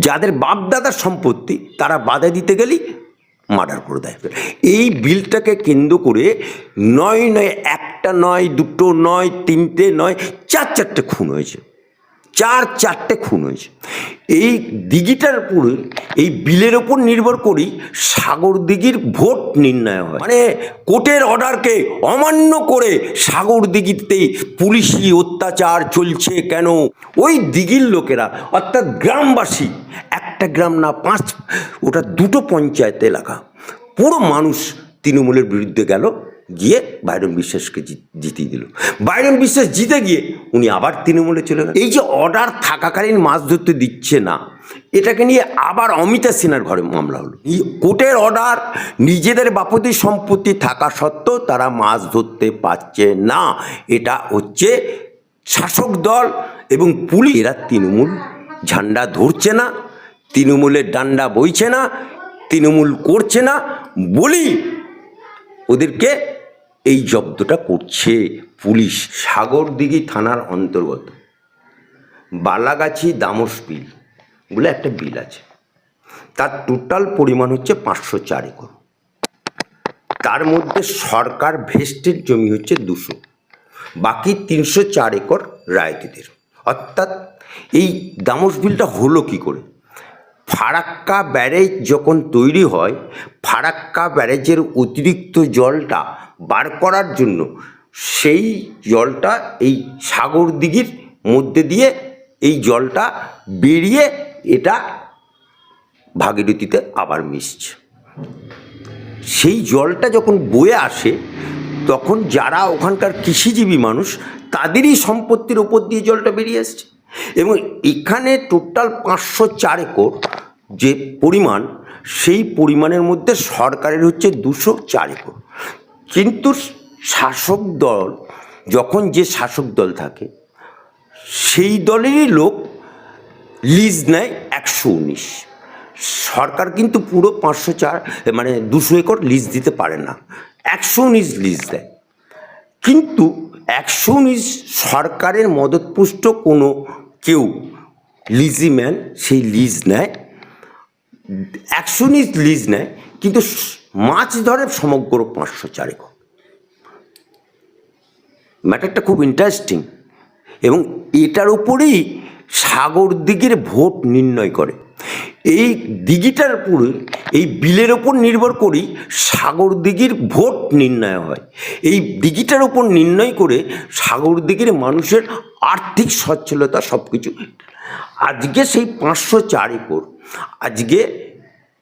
যাদের বাপদাদার সম্পত্তি, তারা বাধা দিতে গেলেই মার্ডার করে দেয়। এই বিলটাকে কেন্দ্র করে নয় নয় একটা নয়, দুটো নয়, তিনটে নয়, চার চারটে খুন হয়েছে। চার চারটে খুন হয়েছে। এই দিঘিটার উপরে এই বিলের ওপর নির্ভর করেই সাগর দিঘির ভোট নির্ণয় হয়। মানে কোর্টের অর্ডারকে অমান্য করে সাগর দিঘিতে পুলিশি অত্যাচার চলছে কেন? ওই দিঘির লোকেরা, অর্থাৎ গ্রামবাসী, একটা গ্রাম না, পাঁচ, ওটা দুটো পঞ্চায়েত এলাকা, পুরো মানুষ তৃণমূলের বিরুদ্ধে গেল। গিয়ে বাইরন বিশ্বাসকে জিতিয়ে দিল। বাইরন বিশ্বাস জিতে গিয়ে উনি আবার তৃণমূলে চলে গেল এই যে অর্ডার থাকাকালীন মাছ ধরতে দিচ্ছে না, এটাকে নিয়ে আবার অমিতা সিনহার ঘরে মামলা হলো। কোর্টের অর্ডার, নিজেদের বাপতি সম্পত্তি থাকা সত্ত্বেও তারা মাছ ধরতে পারছে না। এটা হচ্ছে শাসক দল এবং পুলিশ। এরা তৃণমূল ঝান্ডা ধরছে না, তৃণমূলের ডান্ডা বইছে না, তৃণমূল করছে না বলি ওদেরকে এই জব্দটা করছে পুলিশ সাগরদিঘি থানার অন্তর্গত। বালাগাছি দামস বিল বলে একটা বিল আছে। তার টোটাল পরিমাণ হচ্ছে পাঁচশো চার একর। তার মধ্যে সরকার ভেস্টের জমি হচ্ছে দুশো। বাকি তিনশো চার একর রায়তিদের। অর্থাৎ এই দামস বিলটা হলো কি করে? ফারাক্কা ব্যারেজ যখন তৈরি হয়, ফারাক্কা ব্যারেজের অতিরিক্ত জলটা বার করার জন্য সেই জলটা এই সাগর দিঘির মধ্যে দিয়ে এই জলটা বেরিয়ে এটা ভাগীরথীতে আবার মিশছে। সেই জলটা যখন বয়ে আসে, তখন যারা ওখানকার কৃষিজীবী মানুষ, তাদেরই সম্পত্তির ওপর দিয়ে জলটা বেরিয়ে আসছে। এবং এখানে টোটাল পাঁচশো চার একর যে পরিমাণ, সেই পরিমাণের মধ্যে সরকারের হচ্ছে দুশো চার একর। কিন্তু শাসক দল, যখন যে শাসক দল থাকে, সেই দলেরই লোক লিজ নেয় একশো উনিশ। সরকার কিন্তু পুরো পাঁচশো চার মানে দুশো একর লিজ দিতে পারে না। একশো উনিশ লিজ দেয়। কিন্তু একশো উনিশ সরকারের মদতপুষ্ট কোনো কেউ, লিজি ম্যান সেই লিজ নেয় একশো উনিশ লিজ নেয়, কিন্তু মাছ ধরে সমগ্র পাঁচশো চার একর ম্যাটারটা খুব ইন্টারেস্টিং এবং এটার উপরেই সাগর দিঘির ভোট নির্ণয় করে। এই দিঘিটার উপরে, এই বিলের ওপর নির্ভর করেই সাগর দিঘির ভোট নির্ণয় হয়। এই দিঘিটার উপর নির্ণয় করে সাগর দিঘির মানুষের আর্থিক সচ্ছলতা সব কিছু আজকে সেই পাঁচশো চার একর, আজকে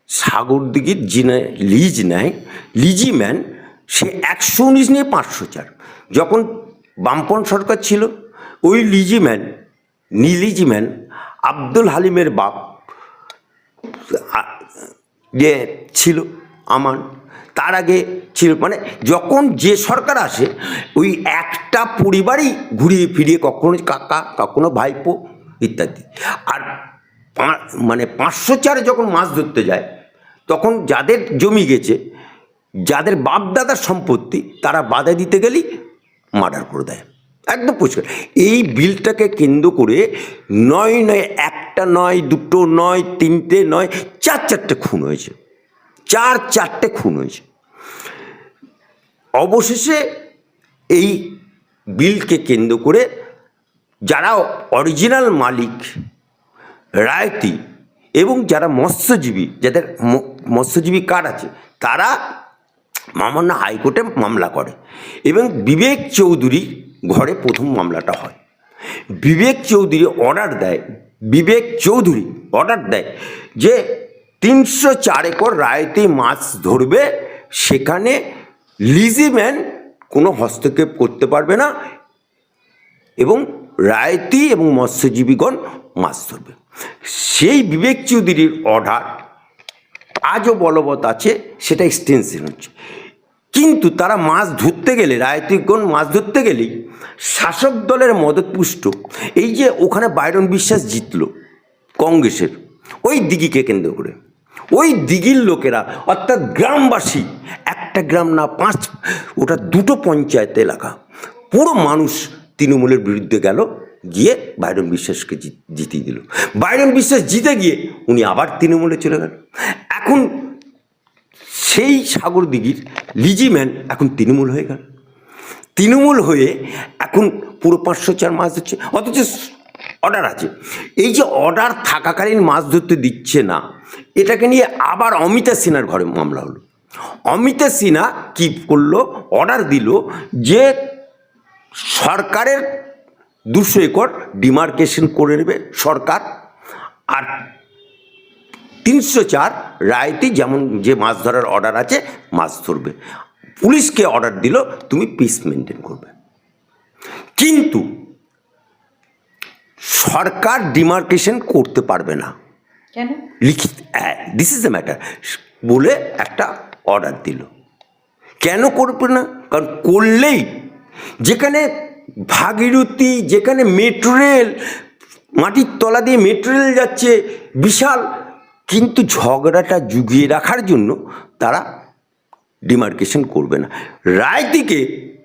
সাগর দিঘির যিনি লিজ নেয়, লিজি ম্যান, সে একশো উনিশ নিয়ে পাঁচশো চার। যখন বামপন সরকার ছিল, ওই লিজিম্যান নিলিজিম্যান আব্দুল হালিমের বাপ যে ছিল আমান, তার আগে ছিল। মানে যখন যে সরকার আসে, ওই একটা পরিবারই ঘুরিয়ে ফিরিয়ে কখনো কাকা, কখনো ভাইপো ইত্যাদি। আর মানে পাঁচশো চারে যখন মাছ ধরতে যায়, তখন যাদের জমি গেছে, যাদের বাপদাদার সম্পত্তি, তারা বাধা দিতে গেলেই মার্ডার করে দেয়। একদম পরিষ্কার। এই বিলটাকে কেন্দ্র করে নয় নয় একটা নয়, দুটো নয়, তিনটে নয়, চার চারটে খুন হয়েছে। চার চারটে খুন হয়েছে। অবশেষে এই বিলকে কেন্দ্র করে যারা অরিজিনাল মালিক, রায়তি এবং যারা মৎস্যজীবী, যাদের মৎস্যজীবী কার্ড আছে, তারা মামনা হাইকোর্টে মামলা করে এবং বিবেক চৌধুরী ঘরে প্রথম মামলাটা হয়। বিবেক চৌধুরী অর্ডার দেয়, বিবেক চৌধুরী অর্ডার দেয় যে তিনশো চার একর রায়তে মাছ ধরবে, সেখানে লিজিম্যান কোনো হস্তক্ষেপ করতে পারবে না এবং রায়তি এবং মৎস্যজীবীগণ মাছ ধরবে। সেই বিবেক চৌধুরীর অর্ডার আজও বলবৎ আছে, সেটা এক্সটেনশন হচ্ছে। কিন্তু তারা মাছ ধরতে গেলে রায়তিকগণ মাছ ধরতে গেলেই শাসক দলের মদতপুষ্ট, এই যে ওখানে বাইরন বিশ্বাস জিতলো কংগ্রেসের, ওই দিঘিকে কেন্দ্র করে। ওই দিঘির লোকেরা, অর্থাৎ গ্রামবাসী, একটা গ্রাম না, পাঁচ, ওটা দুটো পঞ্চায়েত এলাকা, পুরো মানুষ তৃণমূলের বিরুদ্ধে গেল, গিয়ে বাইরন বিশ্বাসকে জিতিয়ে দিল। বাইরন বিশ্বাস জিতে গিয়ে উনি আবার তৃণমূলে চলে গেল। এখন সেই সাগর দিঘির লিজিম্যান এখন তৃণমূল হয়ে গেল। তৃণমূল হয়ে এখন পুরো পাঁচশো চার মাছ ধরছে, অথচ অর্ডার আছে। এই যে অর্ডার থাকাকালীন মাছ ধরতে দিচ্ছে না, এটাকে নিয়ে আবার অমিতা সিনহার ঘরে মামলা হলো। অমিতা সিনহা কি করল? অর্ডার দিল যে সরকারের দুশো একর ডিমার্কেশন করে নেবে সরকার। আর তিনশো চার রায়তি যেমন যে মাছ ধরার অর্ডার আছে মাছ ধরবে। পুলিশকে অর্ডার দিল তুমি পিস মেনটেন করবে। কিন্তু সরকার ডিমার্কেশন করতে পারবে না। লিখিত দিস ইজ দ্য ম্যাটার বলে একটা অর্ডার দিল। কেন করবে না? কারণ করলেই যেখানে ভাগীরথী, যেখানে মেট্রো রেল মাটির তলা দিয়ে মেট্রো রেল যাচ্ছে, বিশাল। কিন্তু ঝগড়াটা জুগিয়ে রাখার জন্য তারা ডিমার্কেশন করবে না। রায়তিকে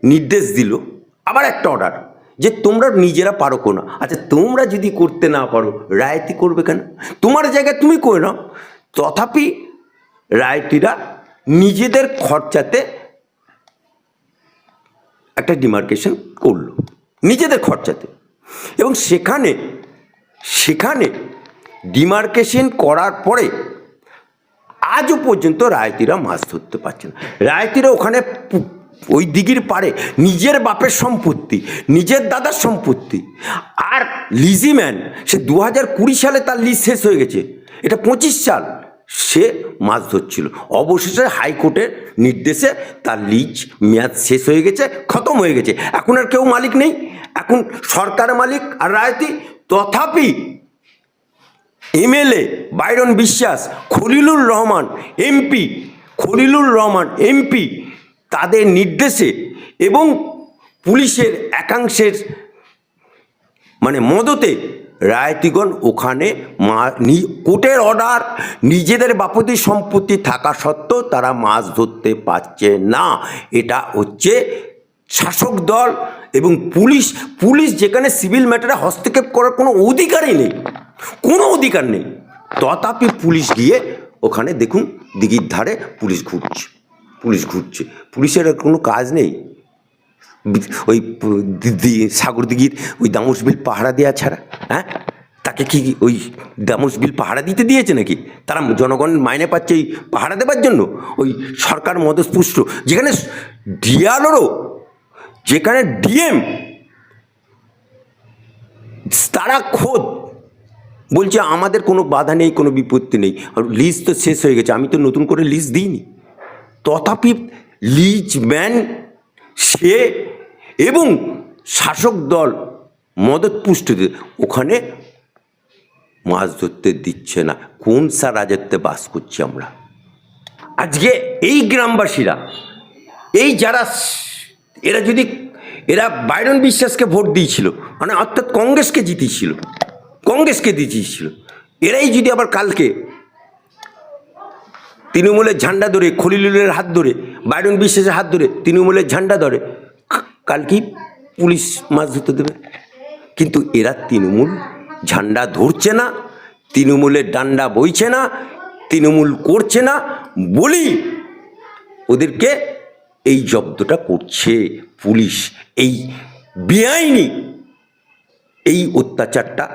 নির্দেশ দিল, আবার একটা অর্ডার যে তোমরা নিজেরা পারো কোনো। আচ্ছা তোমরা যদি করতে না পারো, রায়তি করবে কেন? তোমার জায়গায় তুমি করে নাও। তথাপি রায়তিরা নিজেদের খরচাতে একটা ডিমার্কেশন করল নিজেদের খরচাতে। এবং সেখানে সেখানে ডিমার্কেশন করার পরে আজও পর্যন্ত রায়তিরা মাছ ধরতে পারছে না। রায়তিরা ওখানে ওই দিঘির পারে নিজের বাপের সম্পত্তি, নিজের দাদার সম্পত্তি আর লিজিম্যান সে দু হাজার কুড়ি সালে তার লিজ শেষ হয়ে গেছে। এটা পঁচিশ সাল। সে মাছ ধরছিল। অবশেষে হাইকোর্টের নির্দেশে তার লিজ, মেয়াদ শেষ হয়ে গেছে, খতম হয়ে গেছে। এখন আর কেউ মালিক নেই। এখন সরকার মালিক আর রায়তি তথাপি MLA Bayron Biswas, Khalilur Rahman, MP, Khalilur Rahman, MP, তাদের নির্দেশে এবং পুলিশের একাংশের মানে মদতে রায়তিগণ ওখানে কোর্টের অর্ডার, নিজেদের বাপতি সম্পত্তি থাকা সত্ত্বেও তারা মাছ ধরতে পারছে না। এটা হচ্ছে শাসক দল এবং পুলিশ পুলিশ যেখানে সিভিল ম্যাটারে হস্তক্ষেপ করার কোনো অধিকারই নেই। কোনো অধিকার নেই। তথাপি পুলিশ গিয়ে ওখানে দেখুন দিঘির ধারে পুলিশ ঘুরছে পুলিশ ঘুরছে। পুলিশের কোনো কাজ নেই। ওই সাগর দিঘির ওই দামোস বিল পাহারা দেওয়া ছাড়া হ্যাঁ? তাকে কি ওই দামোস বিল পাহারা দিতে দিয়েছে নাকি? তারা জনগণ মাইনে পাচ্ছে ওই পাহারা দেবার জন্য? ওই সরকার মদস্পুষ্ট যেখানে ডিআরও যেখানে ডিএম, তারা খোদ বলছে আমাদের কোনো বাধা নেই, কোনো বিপত্তি নেই। আর লিজ তো শেষ হয়ে গেছে, আমি তো নতুন করে লিজ দিইনি। তথাপি লিজ ম্যান সে এবং শাসক দল মদত পুষ্টিতে ওখানে মাছ ধরতে দিচ্ছে না। কোন সা রাজত্বে বাস করছি আমরা? আজকে এই গ্রামবাসীরা, এই যারা এরা যদি, এরা বাইরন বিশ্বাসকে ভোট দিয়েছিল মানে অর্থাৎ কংগ্রেসকে জিতিয়েছিল, কংগ্রেসকে দিয়েছিল এরাই যদি আবার কালকে তৃণমূলের ঝান্ডা ধরে, খলিলুলের হাত ধরে বাইরন বিশ্বাসের হাত ধরে তৃণমূলের ঝান্ডা ধরে কালকেই পুলিশ মাছ ধরতে দেবে? কিন্তু এরা তৃণমূল ঝান্ডা ধরছে না তৃণমূলের ডান্ডা বইছে না, তৃণমূল করছে না, বলি ওদেরকে এই জব্দটা করছে পুলিশ, এই বেআইনি এই অত্যাচারটা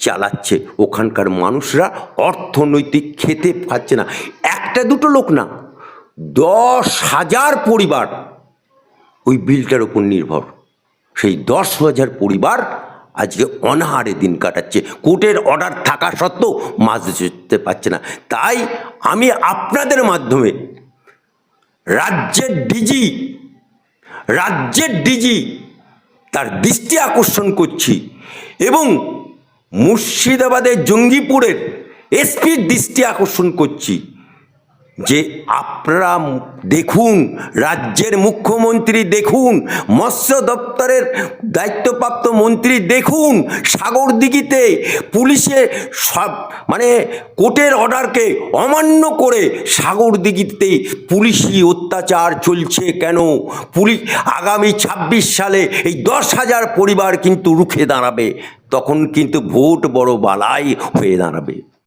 চালাচ্ছে। ওখানকার মানুষরা অর্থনৈতিক খেতে পাচ্ছে না। একটা দুটো লোক না, দশ হাজার পরিবার ওই বিলটার উপর নির্ভর। সেই দশ হাজার পরিবার আজকে অনাহারে দিন কাটাচ্ছে। কোর্টের অর্ডার থাকা সত্ত্বেও মাছ ধরতে পারছে না। তাই আমি আপনাদের মাধ্যমে রাজ্যের ডিজি রাজ্যের ডিজি তার দৃষ্টি আকর্ষণ করছি এবং মুর্শিদাবাদের জঙ্গিপুরের এসপির দৃষ্টি আকর্ষণ করছি। যে আপনারা দেখুন, রাজ্যের মুখ্যমন্ত্রী দেখুন, মৎস্য দপ্তরের দায়িত্বপ্রাপ্ত মন্ত্রী দেখুন, সাগরদিঘিতে পুলিশে সব মানে কোর্টের অর্ডারকে অমান্য করে সাগরদিঘিতে পুলিশি অত্যাচার চলছে কেন? পুলিশ আগামী ছাব্বিশ সালে এই দশ হাজার পরিবার কিন্তু রুখে দাঁড়াবে। তখন কিন্তু ভোট বড় বালাই হয়ে দাঁড়াবে।